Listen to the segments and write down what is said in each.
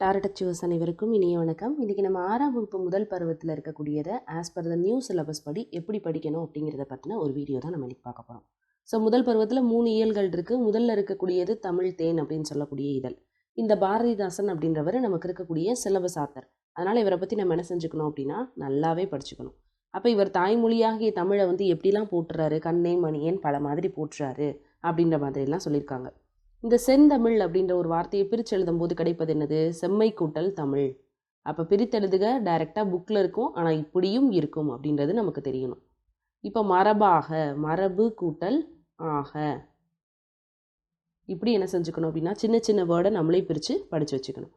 டாரடச்சுவஸ் அனைவருக்கும் இனிய வணக்கம். இன்றைக்கி நம்ம ஆறாம் வகுப்பு முதல் பருவத்தில் இருக்கக்கூடியதை as per the new syllabus படி எப்படி படிக்கணும் அப்படிங்கிறத பற்றின ஒரு வீடியோ தான் நம்ம இன்னைக்கு பார்க்க போகிறோம் ஸோ முதல் பருவத்தில் மூணு இயல்கள் இருக்குது முதல்ல இருக்கக்கூடியது தமிழ் தேன் அப்படின்னு சொல்லக்கூடிய இதழ். இந்த பாரதிதாசன் அப்படின்றவர் நமக்கு இருக்கக்கூடிய சிலபஸ் ஆத்தர் அதனால் இவரை பற்றி நம்ம என்ன செஞ்சுக்கணும் அப்படின்னா நல்லாவே படிச்சுக்கணும். அப்போ இவர் தாய்மொழியாகிய தமிழை வந்து எப்படிலாம் போட்டுறாரு கண்ணே மணியன் பல மாதிரி போட்டுறாரு அப்படின்ற மாதிரிலாம் சொல்லியிருக்காங்க. இந்த செந்தமிழ் அப்படின்ற ஒரு வார்த்தையை பிரித்து எழுதும்போது கிடைப்பது என்னது? செம்மை கூட்டல் தமிழ். அப்போ பிரித்தெழுதுக டைரெக்டாக புக்கில் இருக்கும் ஆனால் இப்படியும் இருக்கும் அப்படின்றது நமக்கு தெரியணும். இப்போ மரபாக மரபு கூட்டல் ஆக. இப்படி என்ன செஞ்சுக்கணும் அப்படின்னா சின்ன சின்ன வேர்டை நம்மளே பிரித்து படித்து வச்சுக்கணும்.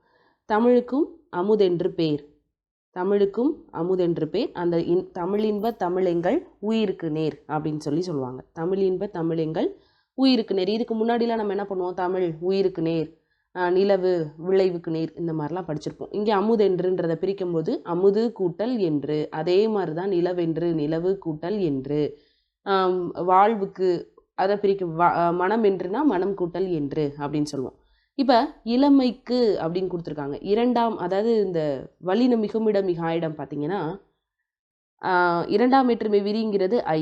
தமிழுக்கும் அமுதென்று பேர். தமிழுக்கும் அமுதென்று பேர். அந்த இன் தமிழின்ப தமிழெங்கள் உயிருக்கு நேர் அப்படின்னு சொல்லி சொல்லுவாங்க. தமிழின்ப தமிழெங்கள் உயிருக்கு நேர் இதுக்கு முன்னாடிலாம் நம்ம என்ன பண்ணுவோம்? தமிழ் உயிருக்கு நேர் நிலவு விளைவுக்கு நேர் இந்த மாதிரிலாம் படிச்சிருப்போம். இங்கே அமுதென்றுன்றதை பிரிக்கும்போது அமுது கூட்டல் என்று அதே மாதிரி தான் நிலவென்று நிலவு கூட்டல் என்று வாழ்வுக்கு அதை பிரிக்க மனம் என்றுனா மனம் கூட்டல் என்று அப்படின்னு சொல்லுவோம். இப்போ இளமைக்கு அப்படின்னு கொடுத்துருக்காங்க. இரண்டாம் அதாவது இந்த வலின மிகுமிட மிகாயிடம் பார்த்தீங்கன்னா இரண்டாம் வேற்றுமை விரிங்கிறது ஐ.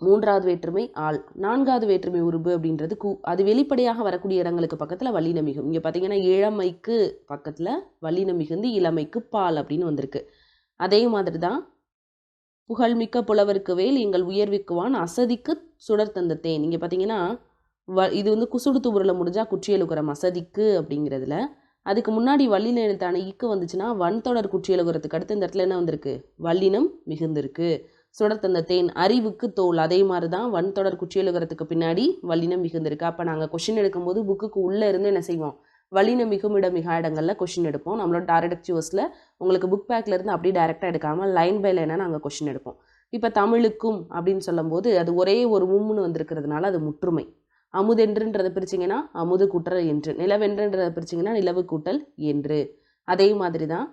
மூன்றாவது வேற்றுமை ஆள். நான்காவது வேற்றுமை உருபு அப்படின்றது கு அது வெளிப்படையாக வரக்கூடிய இடங்களுக்கு பக்கத்தில் வல்லின மிகும் இங்கே பார்த்தீங்கன்னா இளமைக்கு பக்கத்தில் வல்லின மிகுந்து இளமைக்கு பால் அப்படின்னு வந்திருக்கு. அதே மாதிரி தான் புகழ்மிக்க புலவருக்கு வேல் எங்கள் உயர்விக்குவான் அசதிக்கு சுடர் தந்த தேன். இங்கே பார்த்தீங்கன்னா வ இது வந்து குசுடு துபுரில் முடிஞ்சால் குற்றியலுக்குறம் அசதிக்கு அப்படிங்கிறதுல. அதுக்கு முன்னாடி வல்லின எழுத்தான இக்கு வந்துச்சுன்னா வன்தொடர் குற்றியலுகுறதுக்கு அடுத்து இந்த இடத்துல என்ன வந்திருக்கு? வல்லினம் மிகுந்திருக்கு. சுடர் தேன் அறிவுக்கு தோல். அதே மாதிரி தான் வன்தொடர் குற்றியலுகிறதுக்கு பின்னாடி வல்லினம் மிகுந்திருக்கு. அப்போ நாங்கள் கொஷின் எடுக்கும்போது புக்குக்கு உள்ளே இருந்து என்ன செய்வோம்? வலின மிகுமிட மிக இடங்களில் கொஷின் எடுப்போம். நம்மளோட டாரடக்டிவஸில் உங்களுக்கு புக் பேக்கில் இருந்து அப்படியே டேரெக்டாக எடுக்காமல் லைன் பை லைனாக நாங்கள் கொஷின் எடுப்போம். இப்போ தமிழுக்கும் அப்படின்னு சொல்லும்போது அது ஒரே ஒரு மும்முன்னு வந்திருக்கிறதுனால அது முற்றுமை. அமுதென்றுன்றதை பிரிச்சிங்கன்னா அமுது கூட்டல் என்று. நிலவென்றுன்றதை பிரிச்சிங்கன்னா நிலவு கூட்டல் என்று. அதே மாதிரி தான்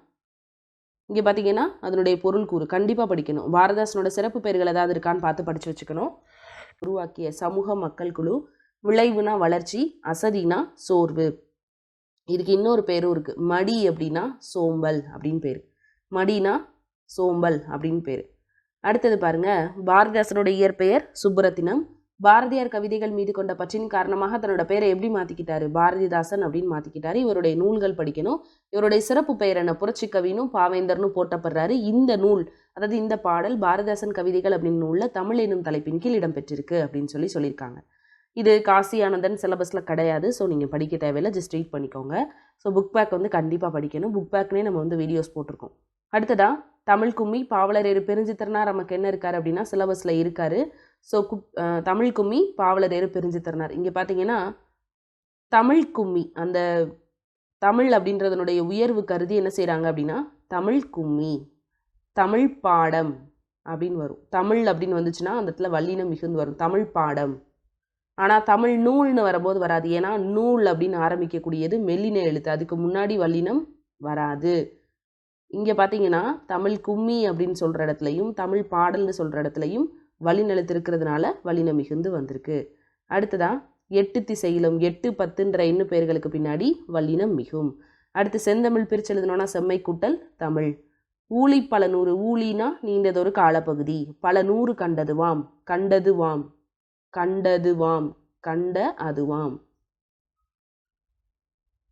இங்கே பார்த்தீங்கன்னா அதனுடைய பொருள் கூறு கண்டிப்பாக படிக்கணும். பாரதாசனோட சிறப்பு பெயர்கள் ஏதாவது இருக்கான்னு பார்த்து படித்து வச்சுக்கணும். உருவாக்கிய சமூக மக்கள் குழு விளைவுனா வளர்ச்சி அசதினா சோர்வு. இதுக்கு இன்னொரு பேரும் இருக்குது மடி அப்படின்னா சோம்பல் அப்படின்னு பேர். மடினா சோம்பல் அப்படின்னு பேர். அடுத்தது பாருங்கள் பாரதிதாசனுடைய இயற்பெயர் சுப்புரத்தினம் பாரதியார் கவிதைகள் மீது கொண்ட பற்றின் காரணமாக தன்னோட பெயரை எப்படி மாற்றிக்கிட்டாரு பாரதிதாசன் அப்படின்னு மாற்றிக்கிட்டாரு இவருடைய நூல்கள் படிக்கணும். இவருடைய சிறப்பு பெயர் என்ன? புரட்சி கவினும் பாவேந்தர்னு போட்டப்படுறாரு இந்த நூல் அதாவது இந்த பாடல் பாரதிதாசன் கவிதைகள் அப்படின்னு நூலில் தமிழ் எனும் தலைப்பின் கீழ் இடம்பெற்றிருக்கு அப்படின்னு சொல்லி சொல்லியிருக்காங்க. இது காசி ஆனந்தன் சிலபஸில் கிடையாது. ஸோ நீங்கள் படிக்க தேவையில்லை. ஜஸ்ட் ரீட் பண்ணிக்கோங்க. ஸோ புக் பேக் வந்து கண்டிப்பாக படிக்கணும். புக் பேக்னே நம்ம வந்து வீடியோஸ் போட்டிருக்கோம். அடுத்ததாக தமிழ் கும்மி பாவலரேறு பெருஞ்சித்திரனார் நமக்கு என்ன இருக்கார் அப்படின்னா சிலபஸில் இருக்கார். ஸோ குப் தமிழ் கும்மி பாவலரேறு பெருஞ்சித்திரனார் இங்கே பார்த்தீங்கன்னா தமிழ் கும்மி அந்த தமிழ் அப்படின்றதனுடைய உயர்வு கருதி என்ன செய்கிறாங்க அப்படின்னா தமிழ் கும்மி தமிழ் பாடம் அப்படின்னு வரும். தமிழ் அப்படின்னு வந்துச்சுன்னா அந்த இடத்துல வல்லினம் மிகுந்து வரும். தமிழ் பாடம். ஆனால் தமிழ் நூல்னு வரும்போது வராது. ஏன்னா நூல் அப்படின்னு ஆரம்பிக்கக்கூடியது மெல்லின எழுத்து. அதுக்கு முன்னாடி வல்லினம் வராது. இங்கே பார்த்தீங்கன்னா தமிழ் கும்மி அப்படின்னு சொல்கிற இடத்துலையும் தமிழ் பாடல்னு சொல்கிற இடத்துலையும் வல்லின வலின மிகுந்து வந்திருக்கு. அடுத்ததாக எட்டு திசையிலும் எட்டு பத்துன்ற எண்ணு பெயர்களுக்கு பின்னாடி வல்லினம் மிகும். அடுத்து செந்தமிழ் பிரிச்சு எழுதணும்னா செம்மை கூட்டல் தமிழ். ஊழி பல நூறு ஊழினா நீண்டதொரு காலப்பகுதி. பல நூறு கண்டது வாம் கண்டது வாம் கண்டது வாம் கண்ட அதுவாம்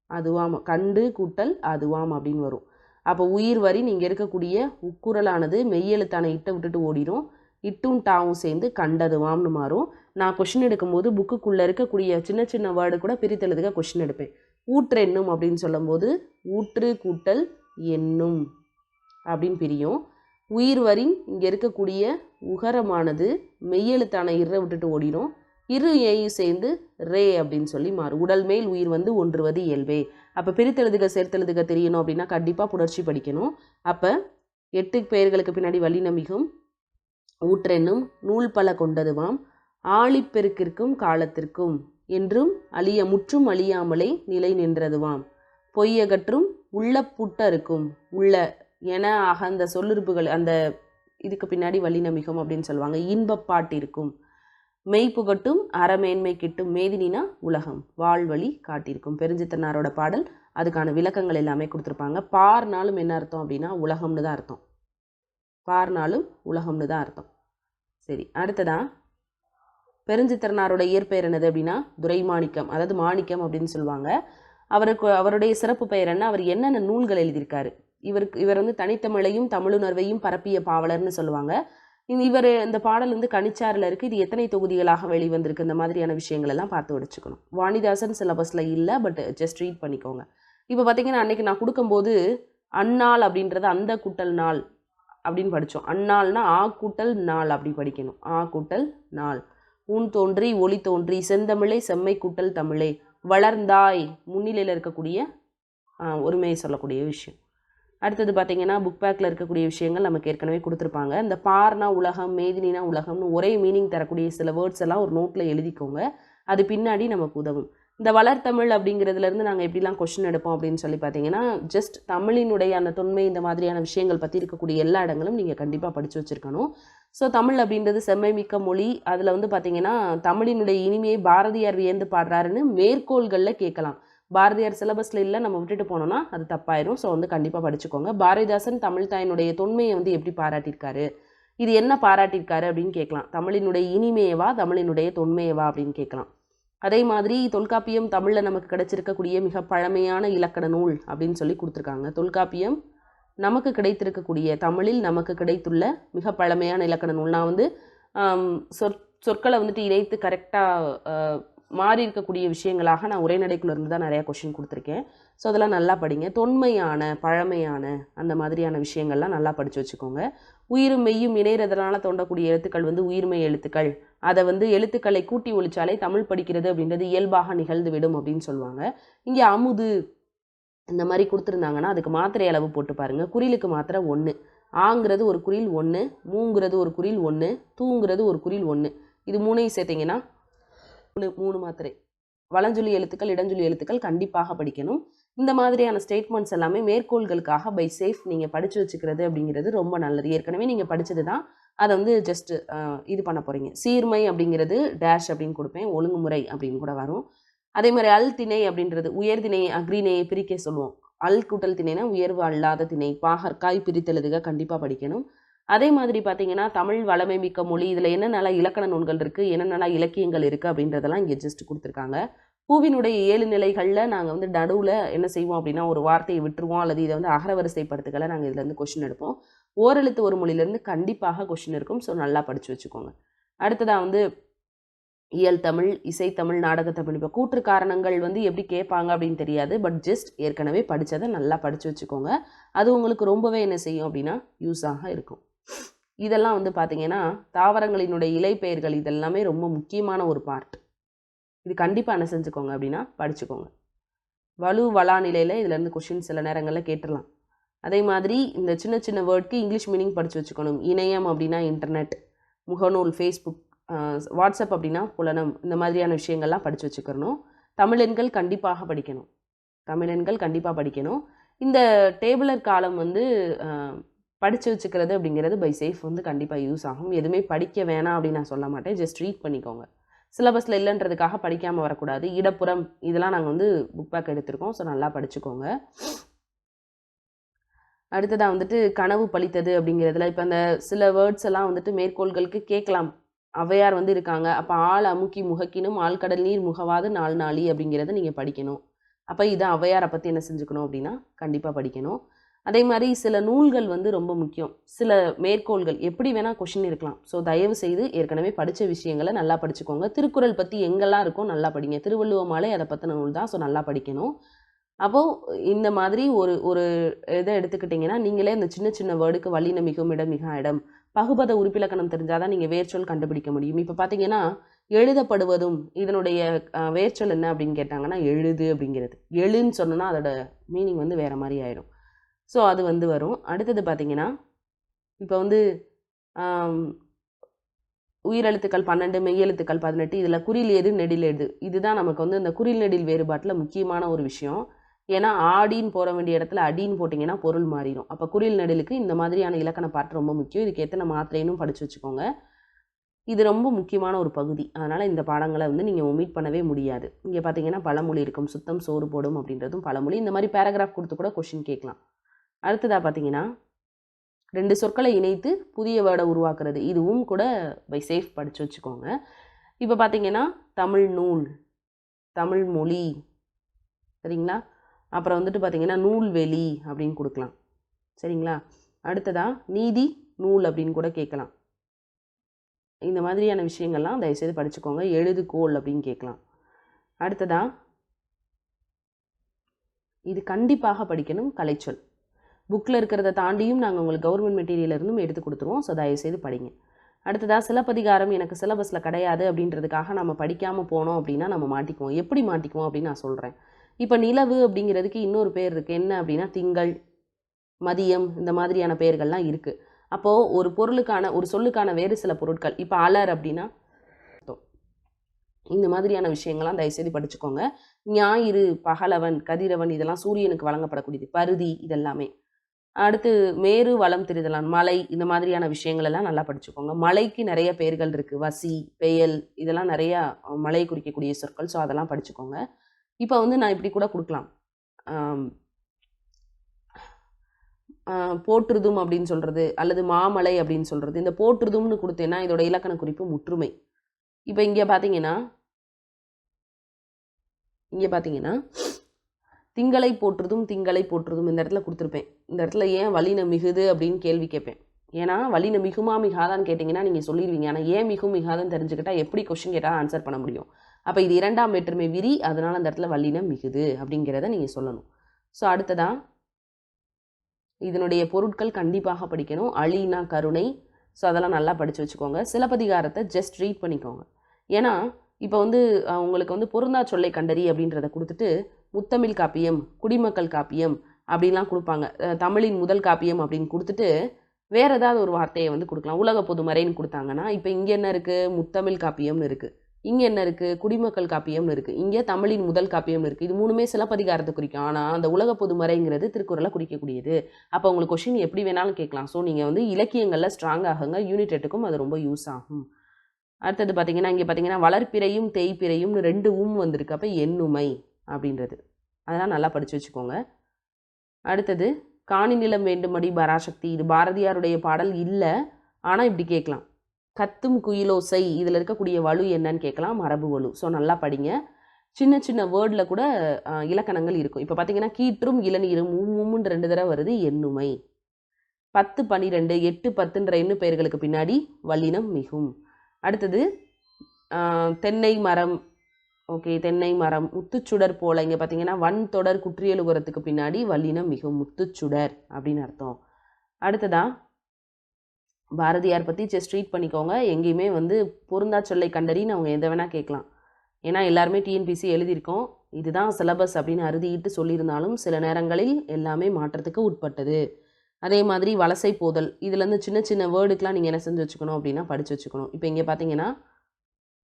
அதுவாம் கண்டு கூட்டல் அதுவாம் அப்படின்னு வரும். அப்போ உயிர் வரி நீங்கள் இருக்கக்கூடிய உக்குரலானது மெய்யெழுத்தான இட்டை விட்டுட்டு ஓடிடும் இட்டும் டாவும் சேர்ந்து கண்டதுவாம்னு மாறும். நான் கொஷின் எடுக்கும்போது புக்குக்குள்ளே இருக்கக்கூடிய சின்ன சின்ன வேர்டு கூட பிரித்தெழுதுக கொஷின் எடுப்பேன். ஊற்று என்னும் அப்படின்னு சொல்லும்போது ஊற்று கூட்டல் என்னும் அப்படின்னு பிரியும். உயிர் வரி இங்கே இருக்கக்கூடிய உகரமானது மெய்யெழுத்தான இரை விட்டுட்டு ஓடிடும் இரு ஏயும் சேர்ந்து ரே அப்படின்னு சொல்லி மாறும். உடல் மேல் உயிர் வந்து ஒன்றுவது இயல்பே. அப்போ பிரித்தெழுதுக சேர்த்தெழுதுக தெரியணும் அப்படின்னா கண்டிப்பாக புணர்ச்சி படிக்கணும். அப்போ எட்டு பெயர்களுக்கு பின்னாடி வழி நமிகும் ஊற்றெனும் நூல் பல கொண்டதுவாம் ஆழிப்பெருக்கிற்கும் காலத்திற்கும் என்றும் அழிய முற்றும் அழியாமலே நிலை நின்றதுவாம். பொய்யகற்றும் உள்ள புட்டருக்கும் உள்ள என ஆக அந்த சொல்லுறுப்புகள் அந்த இதுக்கு பின்னாடி வல்லினமிகும் அப்படின்னு சொல்லுவாங்க. இன்பப்பாட்டிற்கும் மெய்ப்புகட்டும் அறமேன்மை கிட்டும் மேதினினா உலகம் வாழ்வழி காட்டியிருக்கும் பெருஞ்சித்தனாரோட பாடல் அதுக்கான விளக்கங்கள் எல்லாமே கொடுத்துருப்பாங்க. பார்னாலும் என்ன அர்த்தம் அப்படின்னா உலகம்னு தான் அர்த்தம். பார்னாலும் உலகம்னு தான் அர்த்தம். சரி அடுத்ததா? பெருஞ்சித்திரனாரோட இயற்பெயர் என்னது அப்படின்னா துரைமாணிக்கம் அதாவது மாணிக்கம் அப்படின்னு சொல்லுவாங்க. அவருக்கு அவருடைய சிறப்பு பெயர் என்ன? அவர் என்னென்ன நூல்கள் எழுதியிருக்காரு? இவருக்கு இவர் வந்து தனித்தமிழையும் தமிழுணர்வையும் பரப்பிய பாவலர்னு சொல்லுவாங்க. இவர் இந்த பாடல் வந்து கணிச்சாரில் இருக்குது இது எத்தனை தொகுதிகளாக வெளிவந்திருக்கு? இந்த மாதிரியான விஷயங்கள் எல்லாம் பார்த்து வச்சுக்கணும் வாணிதாசன் சிலபஸில் இல்லை பட் ஜஸ்ட் ரீட் பண்ணிக்கோங்க. இப்போ பார்த்தீங்கன்னா அன்றைக்கி நான் கொடுக்கும்போது அந்நாள் அப்படின்றது அந்த குட்டல் நாள். அப்படின்னு படித்தோம் அந்நாள்னா ஆ கூட்டல் நாள் அப்படி படிக்கணும். ஆ கூட்டல் நாள். ஊன் தோன்றி ஒளி தோன்றி செந்தமிழே செம்மை கூட்டல் தமிழே. வளர்ந்தாய் முன்னிலையில் இருக்கக்கூடிய ஒருமையை சொல்லக்கூடிய விஷயம். அடுத்தது பார்த்திங்கன்னா புக் பேக்கில் இருக்கக்கூடிய விஷயங்கள் நமக்கு ஏற்கனவே கொடுத்துருப்பாங்க. இந்த பார்னா உலகம் மேதினா உலகம்னு ஒரே மீனிங் தரக்கூடிய சில வேர்ட்ஸ் எல்லாம் ஒரு நோட்டில் எழுதிக்கோங்க. அது பின்னாடி நமக்கு உதவும். இந்த வளர்த்தமிழ் அப்படிங்கிறதுலேருந்து நாங்கள் எப்படிலாம் கொஷின் எடுப்போம் அப்படின்னு சொல்லி பார்த்தீங்கன்னா ஜஸ்ட் தமிழினுடைய அந்த தொன்மை இந்த மாதிரியான விஷயங்கள் பற்றி இருக்கக்கூடிய எல்லா இடங்களும் நீங்கள் கண்டிப்பாக படித்து வச்சுருக்கணும். ஸோ தமிழ் அப்படின்றது செம்மை மிக்க மொழி. அதில் வந்து பார்த்தீங்கன்னா தமிழினுடைய இனிமையை பாரதியார் வியந்து பாடுறாருன்னு மேற்கோள்களில் கேட்கலாம். பாரதியார் சிலபஸில் இல்லை நம்ம விட்டுட்டு போனோம்னா அது தப்பாயிரும். ஸோ வந்து கண்டிப்பாக படிச்சுக்கோங்க. பாரதிதாசன் தமிழ் தாயினுடைய தொன்மையை வந்து எப்படி பாராட்டியிருக்காரு? இது என்ன பாராட்டியிருக்காரு அப்படின்னு கேட்கலாம். தமிழினுடைய இனிமையவா தமிழினுடைய தொன்மையவா அப்படின்னு கேட்கலாம். அதே மாதிரி தொல்காப்பியம் தமிழில் நமக்கு கிடைச்சிருக்கக்கூடிய மிக பழமையான இலக்கண நூல் அப்படின்னு சொல்லி கொடுத்துருக்காங்க. தொல்காப்பியம் நமக்கு கிடைத்திருக்கக்கூடிய தமிழில் நமக்கு கிடைத்துள்ள மிக பழமையான இலக்கண நூல். நான் வந்து சொற் சொற்களை வந்துட்டு இணைத்து கரெக்டாக மாறி இருக்கக்கூடிய விஷயங்களாக நான் உரைநடைக்குள்ள இருந்து தான் நிறையா கொஷின் கொடுத்துருக்கேன். ஸோ அதெல்லாம் நல்லா படிங்க. தொன்மையான பழமையான அந்த மாதிரியான விஷயங்கள்லாம் நல்லா படித்து வச்சுக்கோங்க. உயிரும் மெய்யும் இணையறதுனால தோண்டக்கூடிய எழுத்துக்கள் வந்து உயிர்மெய் எழுத்துக்கள். அதை வந்து எழுத்துக்களை கூட்டி ஒழிச்சாலே தமிழ் படிக்கிறது அப்படின்றது இயல்பாக நிகழ்ந்து விடும் அப்படின்னு சொல்லுவாங்க. இங்கே அமுது இந்த மாதிரி கொடுத்துருந்தாங்கன்னா அதுக்கு மாத்திரை அளவு போட்டு பாருங்க. குறிலுக்கு மாத்திரை ஒன்று ஆங்கிறது ஒரு குறில் ஒன்று மூங்கிறது ஒரு குறில் ஒன்று தூங்கிறது ஒரு குறில் ஒன்று இது மூணையும் சேர்த்தீங்கன்னா மூணு மூணு மாத்திரை. வளஞ்சொலி எழுத்துக்கள் இடஞ்சொலி எழுத்துக்கள் கண்டிப்பாக படிக்கணும். இந்த மாதிரியான ஸ்டேட்மெண்ட்ஸ் எல்லாமே மேற்கோள்களுக்காக பை சேஃப் நீங்கள் படித்து வச்சுக்கிறது அப்படிங்கிறது ரொம்ப நல்லது. ஏற்கனவே நீங்கள் படிச்சது தான் அதை வந்து ஜஸ்ட் இது பண்ண போகிறீங்க சீர்மை அப்படிங்கிறது டேஷ் அப்படின்னு கொடுப்பேன். ஒழுங்குமுறை அப்படின்னு கூட வரும். அதே மாதிரி அல் திணை அப்படின்றது உயர்திணை அக்ரிணையை பிரிக்க சொல்லுவோம். அல் கூட்டல் திணைனா உயர்வு அல்லாத திணை. பாகற்காய் பிரித்தெழுதுக கண்டிப்பாக படிக்கணும். அதே மாதிரி பார்த்தீங்கன்னா தமிழ் வளமை மிக்க மொழி இதில் என்னென்னலாம் இலக்கண நூல்கள் இருக்குது என்னென்னலாம் இலக்கியங்கள் இருக்குது அப்படின்றதெல்லாம் இங்கே ஜஸ்ட் கொடுத்துருக்காங்க. பூவினுடைய ஏழு நிலைகளில் நாங்கள் வந்து நடுவில் என்ன செய்வோம் அப்படின்னா ஒரு வார்த்தையை விட்டுருவோம் அல்லது இதை வந்து அகரவரிசைப்படுத்துக்களை நாங்கள் இதுலேருந்து கொஷின் எடுப்போம். ஓரெழுத்து ஒரு மொழியிலேருந்து கண்டிப்பாக கொஷின் இருக்கும். ஸோ நல்லா படித்து வச்சுக்கோங்க. அடுத்ததாக வந்து இயல் தமிழ் இசைத்தமிழ் நாடகத்தமிழ் இப்போ கூற்று காரணங்கள் வந்து எப்படி கேட்பாங்க அப்படின்னு தெரியாது. பட் ஜஸ்ட் ஏற்கனவே படித்ததை நல்லா படித்து வச்சுக்கோங்க. அது உங்களுக்கு ரொம்பவே என்ன செய்யும் அப்படின்னா யூஸாக இருக்கும். இதெல்லாம் வந்து பார்த்திங்கன்னா தாவரங்களினுடைய இலை பெயர்கள் இதெல்லாமே ரொம்ப முக்கியமான ஒரு பார்ட் இது கண்டிப்பாக என்ன செஞ்சுக்கோங்க அப்படின்னா படிச்சுக்கோங்க. வலு வலா நிலையில் இதுலேருந்து கொஷின் சில நேரங்களில் கேட்டுடலாம். அதே மாதிரி இந்த சின்ன சின்ன வேர்ட்க்கு இங்கிலீஷ் மீனிங் படித்து வச்சுக்கணும். இணையம் அப்படின்னா இன்டர்நெட் முகநூல் ஃபேஸ்புக் வாட்ஸ்அப் அப்படின்னா புலனம் இந்த மாதிரியான விஷயங்கள்லாம் படித்து வச்சுக்கணும். தமிழெண்கள் கண்டிப்பாக படிக்கணும். தமிழெண்கள் கண்டிப்பாக படிக்கணும். இந்த டேபிளர் காலம் வந்து படித்து வச்சுக்கிறது அப்படிங்கிறது பை சேஃப் வந்து கண்டிப்பாக யூஸ் ஆகும். எதுவுமே படிக்க வேணாம் அப்படின்னு நான் சொல்ல மாட்டேன். ஜஸ்ட் ரீட் பண்ணிக்கோங்க. சிலபஸில் இல்லைன்றதுக்காக படிக்காமல் வரக்கூடாது. இடப்புறம் இதெல்லாம் நாங்கள் வந்து புக் பேக் எடுத்திருக்கோம். ஸோ நல்லா படிச்சுக்கோங்க. அடுத்ததாக வந்துட்டு கனவு பழித்தது அப்படிங்கிறதுல இப்போ அந்த சில வேர்ட்ஸ் எல்லாம் வந்துட்டு மேற்கோள்களுக்கு கேட்கலாம். ஔவையார் வந்து இருக்காங்க. அப்போ ஆள் அமுக்கி முகக்கினும் ஆழ்கடல் நீர் முகவாது நாள் நாளி அப்படிங்கிறத நீங்கள் படிக்கணும். அப்போ இதை அவையாரை பற்றி என்ன செஞ்சுக்கணும் அப்படின்னா கண்டிப்பாக படிக்கணும். அதே மாதிரி சில நூல்கள் வந்து ரொம்ப முக்கியம். சில மேற்கோள்கள் எப்படி வேணால் கொஷின் இருக்கலாம். ஸோ தயவு செய்து ஏற்கனவே படித்த விஷயங்களை நல்லா படிச்சுக்கோங்க. திருக்குறள் பற்றி எங்கெல்லாம் இருக்கோ நல்லா படிங்க. திருவள்ளுவ மாலை அதை பற்றின நூல் தான். ஸோ நல்லா படிக்கணும். அப்போது இந்த மாதிரி ஒரு ஒரு இதை எடுத்துக்கிட்டிங்கன்னா நீங்களே இந்த சின்ன சின்ன வேர்டுக்கு வழின மிகும் இடம் மிக இடம். பகுபத உறுப்பிலக்கணம் தெரிஞ்சால் தான் நீங்கள் வேர்ச்சொல் கண்டுபிடிக்க முடியும். இப்போ பார்த்தீங்கன்னா எழுதப்படுவதும் இதனுடைய வேர்ச்சொல் என்ன அப்படின்னு கேட்டாங்கன்னா எழுது அப்படிங்கிறது. எழுன்னு சொன்னோன்னா அதோட மீனிங் வந்து வேறு மாதிரி ஆயிடும். ஸோ அது வந்து வரும். அடுத்தது பார்த்தீங்கன்னா இப்போ வந்து உயிரெழுத்துக்கள் பன்னெண்டு மெய்யெழுத்துக்கள் பதினெட்டு இதில் குறில் எது நெடில் எது? இதுதான் நமக்கு வந்து இந்த குறில் நெடில் வேறுபாட்டில் முக்கியமான ஒரு விஷயம். ஏன்னா ஆடின்னு போட வேண்டிய இடத்துல அடின்னு போட்டிங்கன்னா பொருள் மாறிடும் அப்போ குறில் நெடிலுக்கு இந்த மாதிரியான இலக்கண பாட்டு ரொம்ப முக்கியம். இதுக்கு எத்தனை மாத்திரைன்னு படித்து வச்சுக்கோங்க. இது ரொம்ப முக்கியமான ஒரு பகுதி. அதனால் இந்த பாடங்களை வந்து நீங்கள் ஒமிட் பண்ணவே முடியாது. இங்கே பார்த்தீங்கன்னா பழமொழி இருக்கும். சுத்தம் சோறு போடும் அப்படின்றதும் பழமொழி. இந்த மாதிரி பேராகிராஃப் கொடுத்து கூட கொஷின் கேட்கலாம். அடுத்ததாக பார்த்தீங்கன்னா ரெண்டு சொற்களை இணைத்து புதிய வேர்டை உருவாக்குறது. இதுவும் கூட பை சேஃப் படித்து வச்சுக்கோங்க. இப்போ பார்த்தீங்கன்னா தமிழ் நூல் தமிழ் மொழி சரிங்களா? அப்புறம் வந்துட்டு பார்த்தீங்கன்னா நூல்வெளி அப்படின்னு கொடுக்கலாம். சரிங்களா? அடுத்ததாக நீதி நூல் அப்படின்னு கூட கேட்கலாம். இந்த மாதிரியான விஷயங்கள்லாம் தயவுசெய்து படிச்சுக்கோங்க. எழுதுகோள் அப்படின்னு கேட்கலாம். அடுத்ததாக இது கண்டிப்பாக படிக்கணும் கலைச்சொல். புக்கில் இருக்கிறத தாண்டியும் நாங்கள் உங்களுக்கு கவர்மெண்ட் மெட்டீரியல் இருந்தும் எடுத்து கொடுத்துருவோம். ஸோ தயவுசெய்து படிங்க. அடுத்ததாக சிலப்பதிகாரம் எனக்கு சிலபஸில் கிடையாது அப்படின்றதுக்காக நம்ம படிக்காமல் போனோம் அப்படின்னா நம்ம மாட்டிக்குவோம். எப்படி மாட்டிக்குவோம் அப்படின்னு நான் சொல்கிறேன் இப்போ நிலவு அப்படிங்கிறதுக்கு இன்னொரு பேர் இருக்குது என்ன அப்படின்னா திங்கள் மதியம் இந்த மாதிரியான பெயர்கள்லாம் இருக்குது அப்போது ஒரு பொருளுக்கான ஒரு சொல்லுக்கான வேறு சில பொருட்கள். இப்போ அலர் அப்படின்னா இந்த மாதிரியான விஷயங்கள்லாம் தயவுசெய்து படிச்சுக்கோங்க. ஞாயிறு பகலவன் கதிரவன் இதெல்லாம் சூரியனுக்கு வழங்கப்படக்கூடியது. பருதி இதெல்லாமே. அடுத்து மேரு வளம் திரிதலான் மலை இந்த மாதிரியான விஷயங்கள் எல்லாம் நல்லா படிச்சுக்கோங்க. மலைக்கு நிறைய பெயர்கள் இருக்குது வசி பெயல் இதெல்லாம் நிறையா மலை குறிக்கக்கூடிய சொற்கள். ஸோ அதெல்லாம் படிச்சுக்கோங்க. இப்போ வந்து நான் இப்படி கூட கொடுக்கலாம். போற்றுதும் அப்படின்னு சொல்கிறது அல்லது மாமலை அப்படின்னு சொல்கிறது இந்த போற்றுதும்னு கொடுத்தேன்னா இதோட இலக்கண குறிப்பு முற்றுமை. இப்போ இங்கே பார்த்தீங்கன்னா இங்கே பார்த்தீங்கன்னா திங்களை போற்றுதும் திங்களை போற்றுதும் இந்த இடத்துல கொடுத்துருப்பேன். இந்த இடத்துல ஏன் வலின மிகுது அப்படின்னு கேள்வி கேட்பேன். ஏன்னா வலின மிகுமா மிகாதான்னு கேட்டிங்கன்னா நீங்கள் சொல்லிடுவீங்க. ஆனால் ஏன் மிகும் மிகாதுன்னு தெரிஞ்சுக்கிட்டா எப்படி கொஷின் கேட்டால் ஆன்சர் பண்ண முடியும்? அப்போ இது இரண்டாம் வேற்றுமை விரி அதனால் அந்த இடத்துல வல்லின மிகுது அப்படிங்கிறத நீங்கள் சொல்லணும். ஸோ அடுத்ததாக இதனுடைய பொருட்கள் கண்டிப்பாக படிக்கணும். அழினா கருணை. ஸோ அதெல்லாம் நல்லா படித்து வச்சுக்கோங்க. சிலப்பதிகாரத்தை ஜஸ்ட் ரீட் பண்ணிக்கோங்க. ஏன்னா இப்போ வந்து உங்களுக்கு வந்து பொருந்தா சொல்லை கண்டறி அப்படின்றத கொடுத்துட்டு முத்தமிழ் காப்பியம் குடிமக்கள் காப்பியம் அப்படின்லாம் கொடுப்பாங்க. தமிழின் முதல் காப்பியம் அப்படின்னு கொடுத்துட்டு வேறு ஏதாவது ஒரு வார்த்தையை வந்து கொடுக்கலாம். உலக பொதுமறைன்னு கொடுத்தாங்கன்னா இப்போ இங்கே என்ன இருக்குது முத்தமிழ் காப்பியம்னு இருக்குது இங்கே என்ன இருக்குது குடிமக்கள் காப்பியம்னு இருக்குது இங்கே தமிழின் முதல் காப்பியம்னு இருக்குது இது மூணுமே சிலப்பதிகாரத்தை குறிக்கும். ஆனால் அந்த உலக பொதுமறைங்கிறது திருக்குறளை குறிக்கக்கூடியது. அப்போ உங்களுக்கு கொஷின் எப்படி வேணாலும் கேட்கலாம். ஸோ நீங்கள் வந்து இலக்கியங்களில் ஸ்ட்ராங் ஆகுங்க. யூனிட் எட்டுக்கும் அது ரொம்ப யூஸ் ஆகும். அடுத்தது பார்த்தீங்கன்னா இங்கே பார்த்தீங்கன்னா வளர்ப்பிறையும் தேய்ப்பிறையும்னு ரெண்டு ஊம் வந்திருக்கு. அப்போ எண்ணுமை. அப்படின்றது. அதெல்லாம் நல்லா படித்து வச்சுக்கோங்க. அடுத்தது காணி நிலம் வேண்டுமடி பராசக்தி. இது பாரதியாருடைய பாடல் இல்லை ஆனால் இப்படி கேட்கலாம். கத்தும் குயிலோசை இதில் இருக்கக்கூடிய வலு என்னன்னு கேட்கலாம் மரபு வலு. ஸோ நல்லா படிங்க. சின்ன சின்ன வேர்டில் கூட இலக்கணங்கள் இருக்கும். இப்போ பார்த்தீங்கன்னா கீற்றும் இளநீரும் உம்முன்னு ரெண்டு தடவை வருது எண்ணுமை. பத்து பன்னிரெண்டு எட்டு பத்துன்ற எண்ணு பெயர்களுக்கு பின்னாடி வல்லினம் மிகும். அடுத்தது தென்னை மரம் ஓகே தென்னை மரம் முத்துச்சுடர் போல். இங்கே பார்த்தீங்கன்னா வன் தொடர் குற்றியலுகரத்துக்கு பின்னாடி வல்லினம் மிகும் முத்துச்சுடர் அப்படின்னு அர்த்தம். அடுத்ததா பாரதியார் பற்றி செஸ் ட்ரீட் பண்ணிக்கோங்க. எங்கேயுமே வந்து பொருந்தா சொல்லை கண்டறின்னு அவங்க எதை வேணால் கேட்கலாம். ஏன்னா எல்லாருமே டிஎன்பிசி எழுதியிருக்கோம். இதுதான் சிலபஸ் அப்படின்னு அறுதியிட்டு சொல்லியிருந்தாலும் சில நேரங்களில் எல்லாமே மாற்றத்துக்கு உட்பட்டது. அதே மாதிரி வலசை போதல். இதுலேருந்து சின்ன சின்ன வேர்டுக்கெலாம் நீங்கள் என்ன செஞ்சு வச்சுக்கணும் அப்படின்னா படித்து வச்சுக்கணும். இப்போ இங்கே பார்த்தீங்கன்னா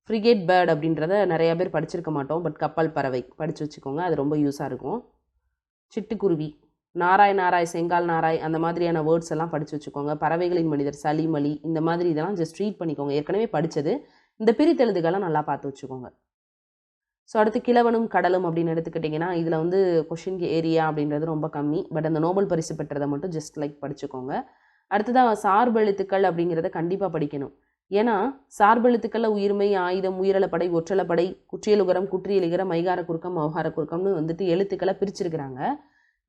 ஃப்ரிகேட் பேர்ட் அப்படின்றத நிறையா பேர் படிச்சிருக்க மாட்டோம். பட் கப்பல் பறவை படித்து வச்சுக்கோங்க. அது ரொம்ப யூஸாக இருக்கும். சிட்டுக்குருவி நாராய் நாராய் செங்கால் நாராய் அந்த மாதிரியான வேர்ட்ஸ் எல்லாம் படித்து வச்சுக்கோங்க. பறவைகளின் மனிதர் சளிமலி இந்த மாதிரி இதெல்லாம் ஜஸ்ட் ரீட் பண்ணிக்கோங்க. ஏற்கனவே படித்தது இந்த பிரித்தெழுதுகள்லாம் நல்லா பார்த்து வச்சுக்கோங்க. ஸோ அடுத்து கிழவனும் கடலும் அப்படின்னு எடுத்துக்கிட்டிங்கன்னா இதில் வந்து கொஷின் ஏரியா அப்படின்றது ரொம்ப கம்மி. பட் அந்த நோபல் பரிசு பெற்றதை மட்டும் ஜஸ்ட் லைக் படிச்சுக்கோங்க. அடுத்ததாக சார்பெழுத்துக்கள் அப்படிங்கிறத கண்டிப்பாக படிக்கணும். ஏன்னா சார்பெழுத்துக்களில் உயிர்மை ஆயுதம் உயிரலப்படை ஒற்றலப்படை குற்றியலுகரம் குற்றியலிகரம் மைகார குறுக்கம் அவகார குறுக்கம்னு வந்துட்டு எழுத்துக்களை பிரிச்சிருக்கிறாங்க.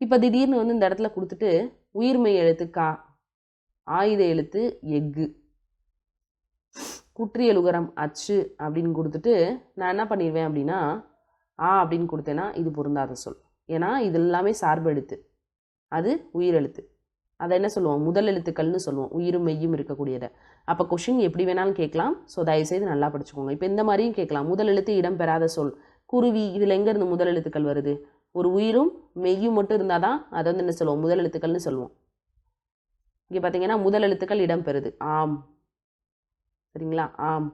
இப்போ திடீர்னு வந்து இந்த இடத்துல கொடுத்துட்டு உயிர்மை எழுத்து கா ஆயுத எழுத்து எஃகு. குற்றியலுகரம் அச்சு அப்படின்னு கொடுத்துட்டு நான் என்ன பண்ணிடுவேன் அப்படின்னா ஆ அப்படின்னு கொடுத்தேன்னா இது பொருந்தாத சொல். ஏன்னா இது எல்லாமே சார்பெழுத்து. அது உயிரெழுத்து. அதை என்ன சொல்லுவோம்? முதல் எழுத்துக்கள்னு சொல்லுவோம். உயிரும் மெய்யும் இருக்கக்கூடியதை. அப்போ கொஷின் எப்படி வேணாலும் கேட்கலாம். ஸோ தயவுசெய்து நல்லா படிச்சுக்கோங்க. இப்போ இந்த மாதிரியும் கேட்கலாம். முதல் எழுத்து இடம் பெறாத சொல். குருவி இதில் எங்கேருந்து முதல் எழுத்துக்கள் வருது? ஒரு உயிரும் மெய்யும் மட்டும் இருந்தால் தான் அதை வந்து என்ன சொல்லுவோம்? முதல் எழுத்துக்கள்னு சொல்லுவோம். இங்கே பார்த்தீங்கன்னா முதல் எழுத்துக்கள் இடம் பெறுது. ஆம். சரிங்களா? ஆம்.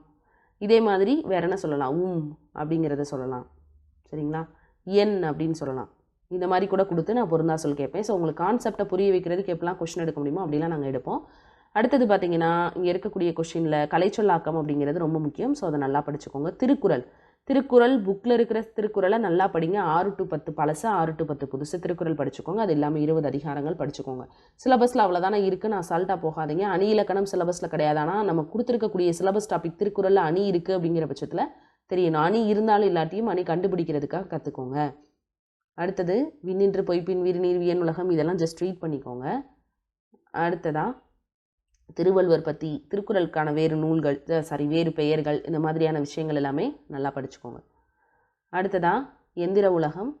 இதே மாதிரி வேற என்ன சொல்லலாம்? உம் அப்படிங்கிறத சொல்லலாம். சரிங்களா? என் அப்படின்னு சொல்லலாம். இந்த மாதிரி கூட கொடுத்து நான் பொருந்தா சொல் கேட்பேன். ஸோ உங்களுக்கு கான்செப்டை புரிய வைக்கிறதுக்கு எப்படிலாம் கொஷின் எடுக்க முடியுமோ அப்படிலாம் நாங்கள் எடுப்போம். அடுத்தது பார்த்தீங்கன்னா இங்கே இருக்கக்கூடிய கொஷினில் கலைச்சொல்லாக்கம் அப்படிங்கிறது ரொம்ப முக்கியம். ஸோ அதை நல்லா படிச்சுக்கோங்க. திருக்குறள். திருக்குறள் புக்கில் இருக்கிற திருக்குறளை நல்லா படிங்க. ஆறு டு பத்து பழசு ஆறு டு பத்து புதுசு திருக்குறள் படிச்சுக்கோங்க. அது இல்லாமல் இருபது அதிகாரங்கள் படிச்சுக்கோங்க. சிலபஸில் அவ்வளோதானே இருக்குன்னு அசால்ட்டாக போகாதீங்க. அணி இலக்கணம் சிலபஸில் கிடையாது. ஆனால் நம்ம கொடுத்துருக்கக்கூடிய சிலபஸ் டாபிக் திருக்குறளில் அணி இருக்குது அப்படிங்கிற பட்சத்தில் தெரியணும். அணி இருந்தாலும் இல்லாட்டியும் அணி கண்டுபிடிக்கிறதுக்காக கற்றுக்கோங்க அடுத்தது விண்ணின்று பொய்ப்பின் வீரநீர் வியன் உலகம். இதெல்லாம் ஜஸ்ட் ரீட் பண்ணிக்கோங்க. அடுத்ததாக திருவள்ளுவர் பற்றி திருக்குறளுக்கான வேறு நூல்கள் சாரி வேறு பெயர்கள் இந்த மாதிரியான விஷயங்கள் எல்லாமே நல்லா படிச்சுக்கோங்க. அடுத்ததாக எந்திர உலகம்.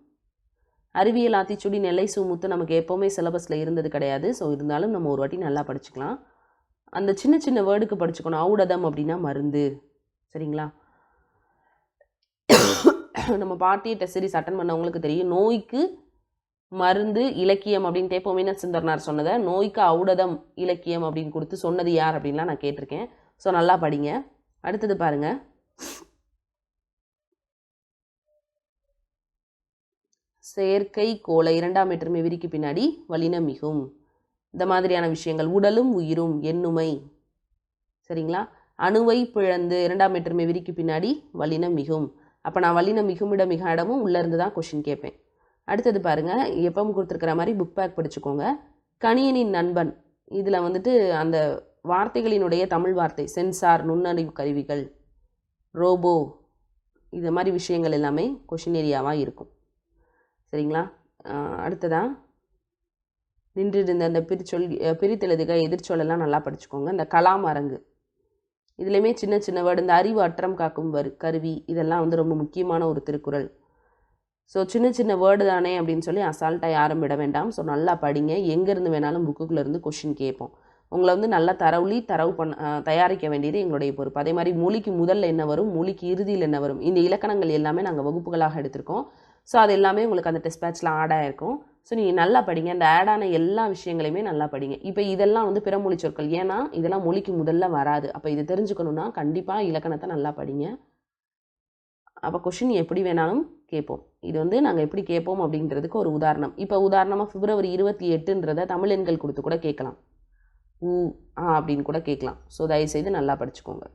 அறிவியல் ஆத்திச்சுடி நெல்லை சூமுத்து நமக்கு எப்போவுமே சிலபஸில் இருந்தது கிடையாது. ஸோ இருந்தாலும் நம்ம ஒரு வாட்டி நல்லா படிச்சுக்கலாம். அந்த சின்ன சின்ன வேர்டுக்கு படிச்சுக்கணும். ஔடதம் அப்படின்னா மருந்து. சரிங்களா? நம்ம பாட்டி டெஸ்ட் சீரிஸ் அட்டன் பண்ணவங்களுக்கு தெரியும். நோய்க்கு மருந்து இலக்கியம் அப்படின்னு தேப்போமீன சுந்தரனார் சொன்னதை? நோய்க்கு ஔடதம் இலக்கியம் அப்படின்னு கொடுத்து சொன்னது யார் அப்படின்லாம் நான் கேட்டிருக்கேன். ஸோ நல்லா படிங்க. அடுத்தது பாருங்க. செயற்கை கோளை இரண்டாம் மீட்டர் விரிக்கு பின்னாடி வலின மிகும் இந்த மாதிரியான விஷயங்கள் உடலும் உயிரும் எண்ணுமை சரிங்களா? அணுவை பிழந்து இரண்டாம் மீட்டர் விரிக்கு பின்னாடி வலினம் மிகும் அப்போ நான் வலினம் மிகுமிட மிக இடமும் உள்ளேருந்து தான் கொஷின் கேட்பேன். அடுத்தது பாருங்கள் எப்பவும் கொடுத்துருக்கிற மாதிரி புக் பேக் படிச்சுக்கோங்க. கணியனின் நண்பன். இதில் வந்துட்டு அந்த வார்த்தைகளினுடைய தமிழ் வார்த்தை சென்சார் நுண்ணறிவு கருவிகள் ரோபோ இது மாதிரி விஷயங்கள் எல்லாமே கொஷின் ஏரியாவாக இருக்கும். சரிங்களா? அடுத்ததாக நின்றிருந்த அந்த பிரிச்சொல் பிரித்தெழுதுக எதிர்ச்சொல்லெல்லாம் நல்லா படிச்சுக்கோங்க. இந்த கலாம் அரங்கு இதுலேயுமே சின்ன சின்ன வேர்டு இந்த அறிவு அற்றம் காக்கும் வரு கருவி இதெல்லாம் வந்து ரொம்ப முக்கியமான ஒரு திருக்குறள். ஸோ சின்ன சின்ன வேர்டு தானே அப்படின்னு சொல்லி அசால்ட்டாக யாரும் விட வேண்டாம். ஸோ நல்லா படிங்க. எங்கேருந்து வேணாலும் புக்குக்குள்ளேருந்து கொஷின் கேட்போம். உங்களை வந்து நல்லா தரவுலி தரவு பண்ண தயாரிக்க வேண்டியது எங்களுடைய பொறுப்பு. அதே மாதிரி மொழிக்கு முதல்ல என்ன வரும் மொழிக்கு இறுதியில் என்ன வரும் இந்த இலக்கணங்கள் எல்லாமே நாங்கள் வகுப்புகளாக எடுத்திருக்கோம். ஸோ அது எல்லாமே உங்களுக்கு அந்த டெஸ்ட் பேட்சில் ஆட் ஆகிருக்கும் ஸோ நீங்கள் நல்லா படிங்க. அந்த ஆடான எல்லா விஷயங்களையுமே நல்லா படிங்க. இப்போ இதெல்லாம் வந்து பிறமொழி சொற்கள். ஏன்னா இதெல்லாம் மொழிக்கு முதல்ல வராது. அப்போ இது தெரிஞ்சுக்கணுன்னா கண்டிப்பாக இலக்கணத்தை நல்லா படிங்க. அப்போ கொஷின் எப்படி வேணாலும் கேட்போம் இது வந்து நாங்கள் எப்படி கேட்போம் அப்படின்றதுக்கு ஒரு உதாரணம். இப்போ உதாரணமாக பிப்ரவரி இருபத்தி எட்டுன்றதை தமிழ் எண்கள் கொடுத்து கூட கேட்கலாம். ஊ ஆ அப்படின்னு கூட கேட்கலாம். ஸோ தயவுசெய்து நல்லா படிச்சுக்கோங்க.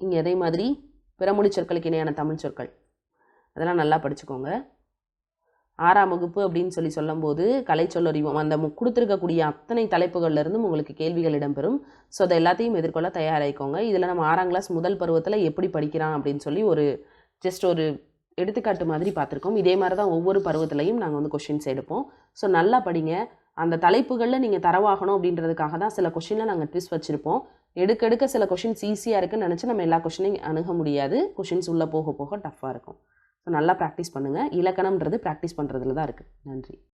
இங்கே அதே மாதிரி? பிறமொழி சொற்களுக்கு இணையான தமிழ் சொற்கள். அதெல்லாம் நல்லா படிச்சுக்கோங்க. ஆறாம் வகுப்பு அப்படின்னு சொல்லி சொல்லும்போது கலை சொல்லறிவோம் அந்த கொடுத்துருக்கக்கூடிய அத்தனை தலைப்புகள்லேருந்தும் உங்களுக்கு கேள்விகள் இடம்பெறும். ஸோ அதை எல்லாத்தையும் எதிர்கொள்ள தயாராகிக்கோங்க இதில் நம்ம ஆறாம் கிளாஸ் முதல் பருவத்தில் எப்படி படிக்கிறான் அப்படின்னு சொல்லி ஒரு ஜஸ்ட் ஒரு எடுத்துக்காட்டு மாதிரி பார்த்துருக்கோம். இதே மாதிரி தான் ஒவ்வொரு பருவத்துலையும் நாங்கள் வந்து கொஷின்ஸ் எடுப்போம். ஸோ நல்லா படிங்க. அந்த தலைப்புகளில் நீங்கள் தரவாகணும் அப்படின்றதுக்காக தான் சில கொஷினில் நாங்கள் ட்விஸ் வச்சுருப்போம். எடுக்க எடுக்க சில கொஷின்ஸ் ஈஸியாக இருக்குன்னு நினச்சி நம்ம எல்லா கொஷினையும் அணுக முடியாது. கொஷின்ஸ் உள்ளே போக போக டஃப்பாக இருக்கும். ஸோ நல்லா ப்ராக்டிஸ் பண்ணுங்கள் இலக்கணம்ன்றது ப்ராக்டிஸ் பண்ணுறதுல தான் இருக்குது நன்றி.